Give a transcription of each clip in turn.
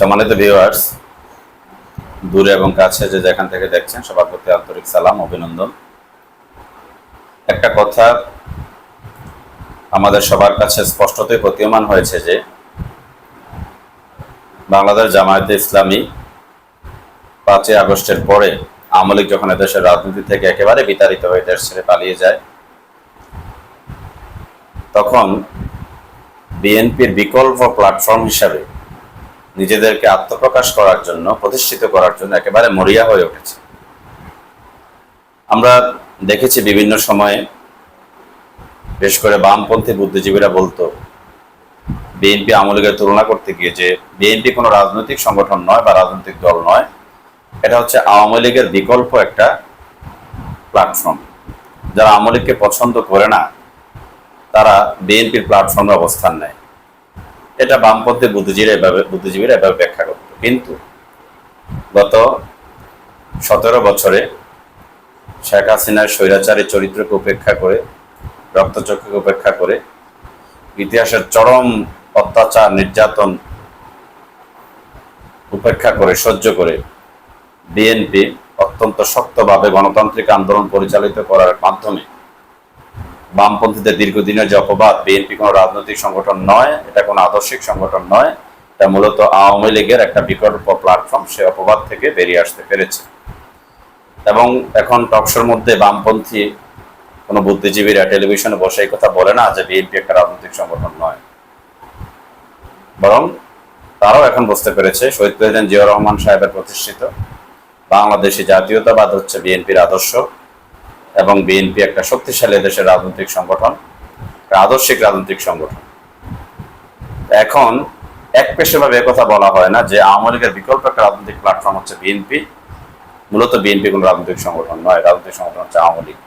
সম্মানিত ভিউয়ার্স দূরে এবং কাছে যে যেখান থেকে দেখছেন, সবার প্রতি আন্তরিক সালাম, অভিনন্দন। একটা কথা আমাদের সবার কাছে স্পষ্টতই প্রতীয়মান হয়েছে যে, বাংলাদেশ জামায়াতে ইসলামী পাঁচই আগস্টের পরে আওয়ামী লীগ যখন এদেশের রাজনীতি থেকে একেবারে বিতাড়িত হয়ে দেশ ছেড়ে পালিয়ে যায়, তখন বিএনপির বিকল্প প্ল্যাটফর্ম হিসাবে নিজেদেরকে আত্মপ্রকাশ করার জন্য, প্রতিষ্ঠিত করার জন্য একেবারে মরিয়া হয়ে উঠেছে। আমরা দেখেছি বিভিন্ন সময়ে বিশেষ করে বামপন্থী বুদ্ধিজীবীরা বলতো, বিএনপি আওয়ামী লীগের তুলনা করতে গিয়ে যে বিএনপি কোনো রাজনৈতিক সংগঠন নয় বা রাজনৈতিক দল নয়, এটা হচ্ছে আওয়ামী লীগের বিকল্প একটা প্ল্যাটফর্ম যারা আওয়ামী লীগকে পছন্দ করে না, তারা বিএনপির প্ল্যাটফর্মে অবস্থান নেয়। এটা বামপন্থী বুদ্ধিজীবীরা এভাবে বুদ্ধিজীবীরা এভাবে ব্যাখ্যা করত। কিন্তু গত সতেরো বছরে শেখ হাসিনার স্বৈরাচারী চরিত্রকে উপেক্ষা করে, রক্তচক্ষুকে উপেক্ষা করে, ইতিহাসের চরম অত্যাচার, নির্যাতন উপেক্ষা করে, সহ্য করে বিএনপি অত্যন্ত শক্তভাবে গণতান্ত্রিক আন্দোলন পরিচালিত করার মাধ্যমে বামপন্থীদের দীর্ঘদিনের যে অপবাদ, বিএনপি কোনো রাজনৈতিক সংগঠন নয়, এটা কোনো আদর্শিক সংগঠন নয়, এটা মূলত আওয়ামী লীগের একটা বিকল্প প্ল্যাটফর্ম সে অপবাদ থেকে বেরিয়ে আসতে পেরেছে। এবং এখন টকশোর মধ্যে বামপন্থী কোনো বুদ্ধিজীবীরা টেলিভিশনে বসে এই কথা বলে না যে বিএনপি একটা রাজনৈতিক সংগঠন নয়। বরং তারাও এখন বুঝতে পেরেছে, শহীদ প্রেসিডেন্ট জিয়া রহমান সাহেবের প্রতিষ্ঠিত বাংলাদেশি জাতীয়তাবাদ হচ্ছে বিএনপির আদর্শ। এবং বিএনপি একটা শক্তিশালী দেশের রাজনৈতিক সংগঠন আদর্শিক রাজনৈতিক সংগঠন। এখন এক পেশেভাবে কথা বলা হয় না যে আওয়ামী লীগের বিকল্প একটা রাজনৈতিক প্ল্যাটফর্ম হচ্ছে বিএনপি। মূলত বিএনপি কোনো রাজনৈতিক সংগঠন নয়, রাজনৈতিক সংগঠন হচ্ছে আওয়ামী লীগ।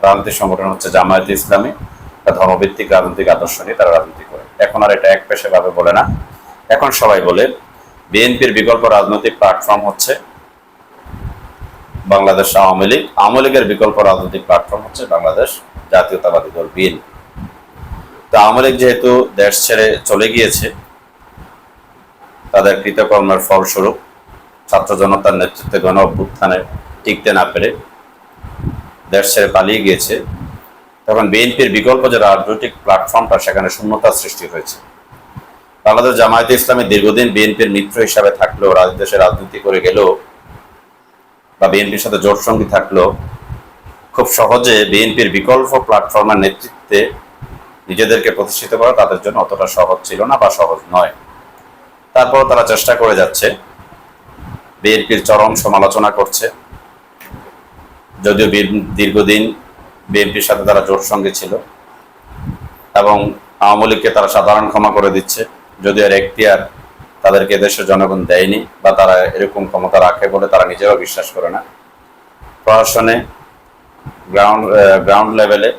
রাজনৈতিক সংগঠন হচ্ছে জামায়াতে ইসলামী ধর্মভিত্তিক রাজনৈতিক আদর্শ নিয়ে তারা রাজনীতি করে। এখন আর এটা এক পেশেভাবে বলে না। এখন সবাই বলে, বিএনপির বিকল্প রাজনৈতিক প্ল্যাটফর্ম হচ্ছে বাংলাদেশ আওয়ামী লীগ। আওয়ামী লীগের বিকল্প রাজনৈতিক প্ল্যাটফর্ম হচ্ছে বাংলাদেশ জাতীয়তাবাদী দল বিএনপি। তো আওয়ামী লীগ যেহেতু দেশ ছেড়ে চলে গিয়েছে, তাদের কৃতকর্মের ফলস্বরূপ ছাত্র জনতার নেতৃত্বে গণ অভ্যুত্থানে টিকতে না পেরে দেশ ছেড়ে পালিয়ে গিয়েছে। তখন বিএনপির বিকল্প যে রাজনৈতিক প্ল্যাটফর্মটা সেখানে শূন্যতার সৃষ্টি হয়েছে। বাংলাদেশ জামায়াতে ইসলামী দীর্ঘদিন বিএনপির মিত্র হিসাবে থাকলেও দেশে রাজনীতি করে গেলেও বা বিএনপির সাথে জোট সঙ্গী থাকলেও খুব সহজে বিএনপির বিকল্প প্ল্যাটফর্মের নেতৃত্বে নিজেদেরকে প্রতিষ্ঠিত করা তাদের জন্য অতটা সহজ ছিল না বা সহজ নয়। তারপর তারা চেষ্টা করে যাচ্ছে। বিএনপির চরম সমালোচনা করছে। যদিও দীর্ঘদিন বিএনপির সাথে তারা জোট সঙ্গে ছিল এবং আওয়ামী লীগকে তারা সাধারণ ক্ষমা করে দিচ্ছে। যদিও এর এখতিয়ার তাদেরকে দেশের জনগণ দেয়নি বা তারা এরকম ক্ষমতা রাখে বলে তারা নিজেরাও বিশ্বাস করে না। প্রশাসনে গ্রাউন্ড গ্রাউন্ড লেভেলে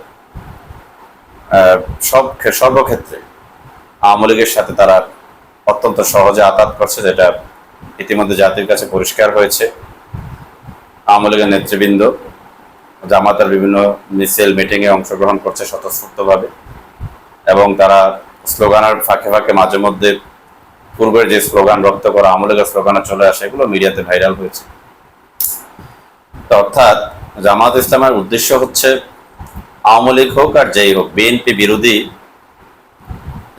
সব সর্বক্ষেত্রে আওয়ামী লীগের সাথে তারা অত্যন্ত সহজে আঘাত করছে, যেটা ইতিমধ্যে জাতির কাছে পরিষ্কার হয়েছে। আওয়ামী লীগের নেতৃবৃন্দ জামাতার বিভিন্ন মিছিল, মিটিংয়ে অংশগ্রহণ করছে স্বতঃস্ফূর্তভাবে এবং তারা স্লোগানের ফাঁকে ফাঁকে মাঝে মধ্যে পূর্বের যে স্লোগান রক্ত করা, আমলের স্লোগানে চলে আসে, এগুলো মিডিয়াতে ভাইরাল হয়েছে। অর্থাৎ জামাত ইসলামের উদ্দেশ্য হচ্ছে আওয়ামী লীগ হোক আর যেই হোক, বিএনপি বিরোধী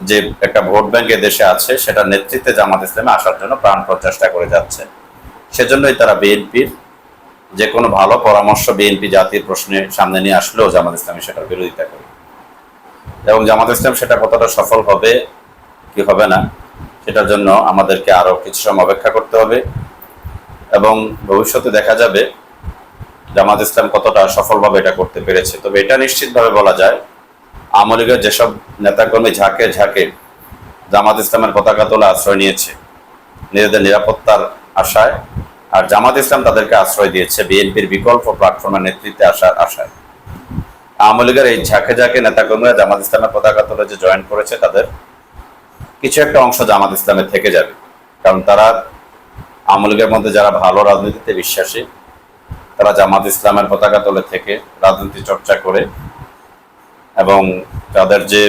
যে একটা ভোট ব্যাংক দেশে আছে সেটা নেতৃত্বে জামাত ইসলামে আসার জন্য প্রাণ প্রচেষ্টা করে যাচ্ছে। সেজন্যই তারা বিএনপির যে কোনো ভালো পরামর্শ বিএনপি জাতির প্রশ্নে সামনে নিয়ে আসলেও জামাত ইসলামী সেটার বিরোধিতা করে। এবং জামাত ইসলাম সেটা কতটা সফল হবে, কি হবে না সেটার জন্য আমাদেরকে আরও কিছু সময় অপেক্ষা করতে হবে। এবং ভবিষ্যতে দেখা যাবে জামাত ইসলাম কতটা সফলভাবে এটা করতে পেরেছে। তবে এটা নিশ্চিতভাবে বলা যায়, আওয়ামী লীগের যেসব নেতাকর্মী ঝাঁকে ঝাঁকে জামাত ইসলামের পতাকা তোলা আশ্রয় নিয়েছে, নিজেদের নিরাপত্তার আশায়, আর জামাত ইসলাম তাদেরকে আশ্রয় দিয়েছে বিএনপির বিকল্প প্ল্যাটফর্মের নেতৃত্বে আসার আশায়। আওয়ামী লীগের এই ঝাঁকে ঝাঁকে নেতাকর্মীরা জামাত ইসলামের পতাকা তোলা যে জয়েন করেছে তাদের কিছু একটা অংশ জামাত ইসলামের থেকে যাবে। কারণ তারা আওয়ামী লীগের মধ্যে যারা ভালো রাজনীতিতে বিশ্বাসী, তারা জামাত ইসলামের পতাকা তলে থেকে রাজনীতি চর্চা করে এবং তাদের যে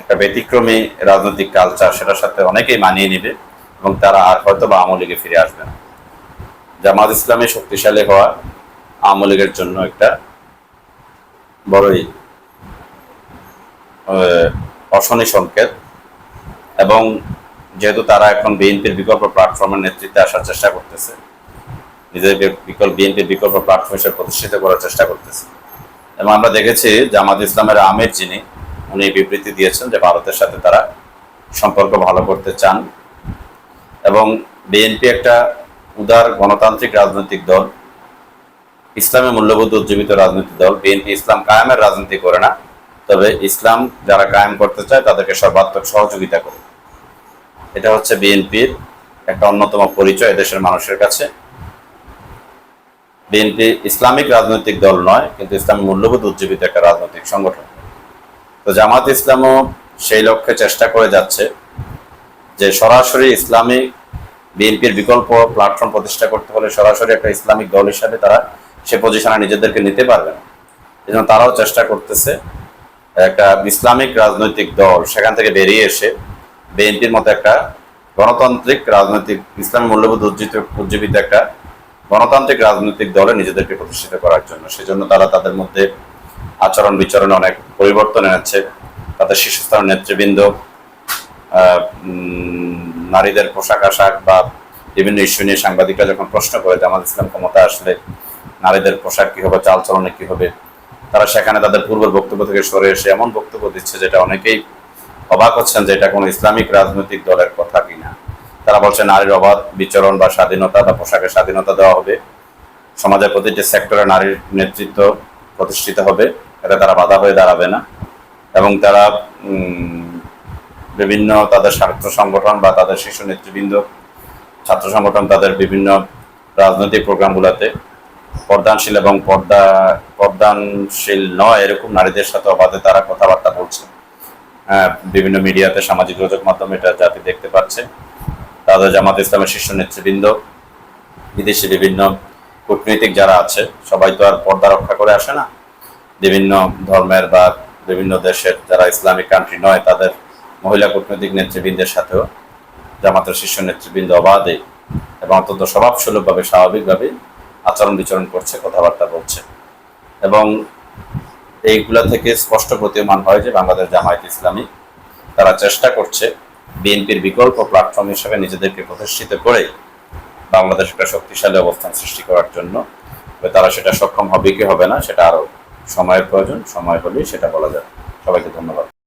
একটা ব্যতিক্রমী রাজনৈতিক কালচার সেটার সাথে অনেকেই মানিয়ে নিবে এবং তারা আর হয়তো বা আওয়ামী লীগে ফিরে আসবে না। জামাত ইসলামে শক্তিশালী হওয়া আওয়ামী লীগের জন্য একটা বড়ই অশনি সংকেত। এবং যেহেতু তারা এখন বিএনপির বিকল্প প্ল্যাটফর্মের নেতৃত্বে আসার চেষ্টা করতেছে নিজেদেরকে বিকল্প বিএনপির বিকল্প প্ল্যাটফর্ম হিসেবে প্রতিষ্ঠিত করার চেষ্টা করতেছে। এবং আমরা দেখেছি জামাত ইসলামের আমির যিনি, উনি বিবৃতি দিয়েছেন যে ভারতের সাথে তারা সম্পর্ক ভালো করতে চান। এবং বিএনপি একটা উদার গণতান্ত্রিক রাজনৈতিক দল, ইসলামী মূল্যবোধ উজ্জীবিত রাজনৈতিক দল। বিএনপি ইসলাম কায়েমের রাজনীতি করে না, তবে ইসলাম যারা কায়েম করতে চায় তাদেরকে সর্বাত্মক সহযোগিতা করে এটা হচ্ছে বিএনপির একটা অন্যতম পরিচয় দেশের মানুষের কাছে। বিএনপি ইসলামিক রাজনৈতিক দল নয়, কিন্তু ইসলামী মূল্যবোধ উজ্জীবিত একটা রাজনৈতিক সংগঠন। তো জামাত ইসলামও সেই লক্ষ্যে চেষ্টা করে যাচ্ছে যে সরাসরি ইসলামিক বিএনপির বিকল্প প্ল্যাটফর্ম প্রতিষ্ঠা করতে হলে সরাসরি একটা ইসলামিক দল হিসাবে তারা সে পজিশনে নিজেদেরকে নিতে পারবে না। এই জন্য তারাও চেষ্টা করতেছে একটা ইসলামিক রাজনৈতিক দল সেখান থেকে বেরিয়ে এসে বিএনপির মতো একটা গণতান্ত্রিক রাজনৈতিক, ইসলামী মূল্যবোধ উজ্জিত উজ্জীবিত একটা গণতান্ত্রিক রাজনৈতিক দলে নিজেদেরকে প্রতিষ্ঠিত করার জন্য। সেজন্য তারা তাদের মধ্যে আচরণ বিচরণে অনেক পরিবর্তন এনেছে। তাদের শীর্ষস্থানীয় নেতৃবৃন্দ নারীদের পোশাক আশাক বা বিভিন্ন ইস্যু নিয়ে সাংবাদিকরা যখন প্রশ্ন করে জামাত ইসলাম ক্ষমতা আসলে নারীদের পোশাক কী হবে, চালচলনে কী হবে, তারা সেখানে তাদের পূর্বের বক্তব্য থেকে সরে এসে এমন বক্তব্য দিচ্ছে যেটা অনেকেই অবাক হচ্ছেন যে এটা কোনো ইসলামিক রাজনৈতিক দলের কথা কিনা। তারা বলছে নারীর অবাধ বিচরণ বা স্বাধীনতা বা পোশাকের স্বাধীনতা দেওয়া হবে। সমাজের প্রতিটি সেক্টরে নারীর নেতৃত্ব প্রতিষ্ঠিত হবে। এটা তারা বাধা হয়ে দাঁড়াবে না। এবং তারা বিভিন্ন তাদের ছাত্র সংগঠন বা তাদের শিশু নেতৃবৃন্দ, ছাত্র সংগঠন তাদের বিভিন্ন রাজনৈতিক প্রোগ্রামগুলোতে পর্দানশীল এবং পর্দা, পর্দানশীল নয়, এরকম নারীদের সাথে অবাধে তারা কথাবার্তা বলছে। বিভিন্ন মিডিয়াতে সামাজিক যোগাযোগ মাধ্যমে এটা জাতি দেখতে পাচ্ছে। তাদের জামাত ইসলামের শীর্ষ নেতৃবৃন্দ, বিদেশি বিভিন্ন কূটনীতিক যারা আছে, সবাই তো আর পর্দা রক্ষা করে আসে না। বিভিন্ন ধর্মের বা বিভিন্ন দেশের যারা ইসলামিক কান্ট্রি নয়, তাদের মহিলা কূটনৈতিক নেতৃবৃন্দের সাথেও জামাতের শীর্ষ নেতৃবৃন্দ অবাধে এবং অত্যন্ত স্বভাবসুলভভাবে, স্বাভাবিকভাবে আচরণ বিচরণ করছে, কথাবার্তা বলছে। এবং এইগুলা থেকে স্পষ্ট প্রতীয়মান হয় যে বাংলাদেশ জামায়াত ইসলামী তারা চেষ্টা করছে বিএনপির বিকল্প প্ল্যাটফর্ম হিসেবে নিজেদেরকে প্রতিষ্ঠিত করে বাংলাদেশ একটা শক্তিশালী অবস্থান সৃষ্টি করার জন্য। তারা সেটা সক্ষম হবে কি হবে না, সেটা আরও সময়ের প্রয়োজন। সময় হলেই সেটা বলা যায় সবাইকে ধন্যবাদ।